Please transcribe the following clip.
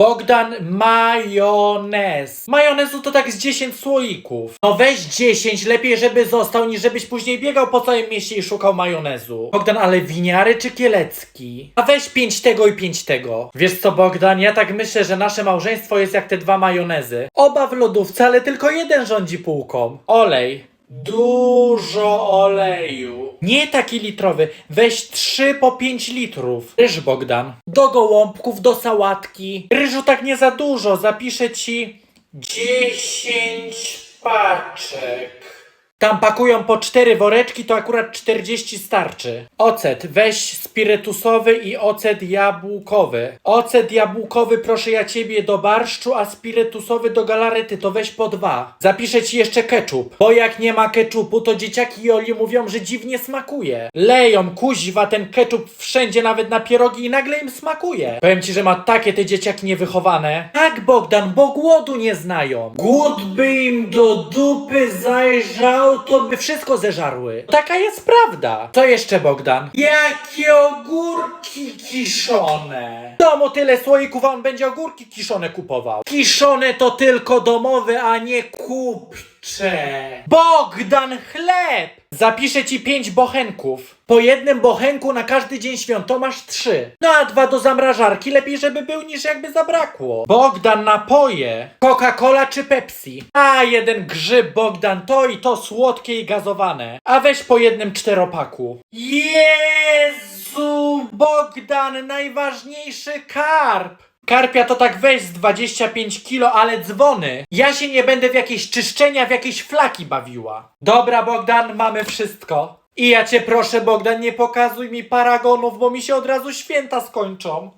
Bogdan, majonez. Majonezu to tak z 10 słoików. No weź 10, lepiej żeby został, niż żebyś później biegał po całym mieście i szukał majonezu. Bogdan, ale winiary czy kielecki? A weź 5 tego i 5 tego. Wiesz co, Bogdan, ja tak myślę, że nasze małżeństwo jest jak te dwa majonezy. Oba w lodówce, ale tylko jeden rządzi półką. Olej. Dużo oleju. Nie taki litrowy, weź 3 po 5 litrów. Ryż Bogdan. Do gołąbków, do sałatki. Ryżu tak nie za dużo, zapiszę ci 10 paczek. Tam pakują po 4 woreczki, to akurat 40 starczy. Ocet, weź spirytusowy i ocet jabłkowy. Ocet jabłkowy proszę ja ciebie do barszczu, a spirytusowy do galarety to weź po dwa. Zapiszę ci jeszcze ketchup, bo jak nie ma ketchupu, to dzieciaki i Oli mówią, że dziwnie smakuje. Leją kuźwa ten ketchup wszędzie, nawet na pierogi i nagle im smakuje. Powiem ci, że ma takie te dzieciaki niewychowane. Tak Bogdan, bo głodu nie znają. Głód by im do dupy zajrzał, to by wszystko zeżarły. Taka jest prawda. Co jeszcze Bogdan? Jakie ogórki kiszone. W domu tyle słoików, a on będzie ogórki kiszone kupował. Kiszone to tylko domowe, a nie kupcze. Bogdan chleb! Zapiszę ci pięć bochenków. Po jednym bochenku na każdy dzień świąt masz trzy. No a dwa do zamrażarki lepiej, żeby był niż jakby zabrakło. Bogdan napoje. Coca-Cola czy Pepsi? A jeden grzyb Bogdan to i to słodkie i gazowane. A weź po jednym czteropaku. Jezu Bogdan najważniejszy karp. Karpia to tak weź z 25 kilo, ale dzwony. Ja się nie będę w jakieś czyszczenia, w jakieś flaki bawiła. Dobra, Bogdan, mamy wszystko. I ja cię proszę, Bogdan, nie pokazuj mi paragonów, bo mi się od razu święta skończą.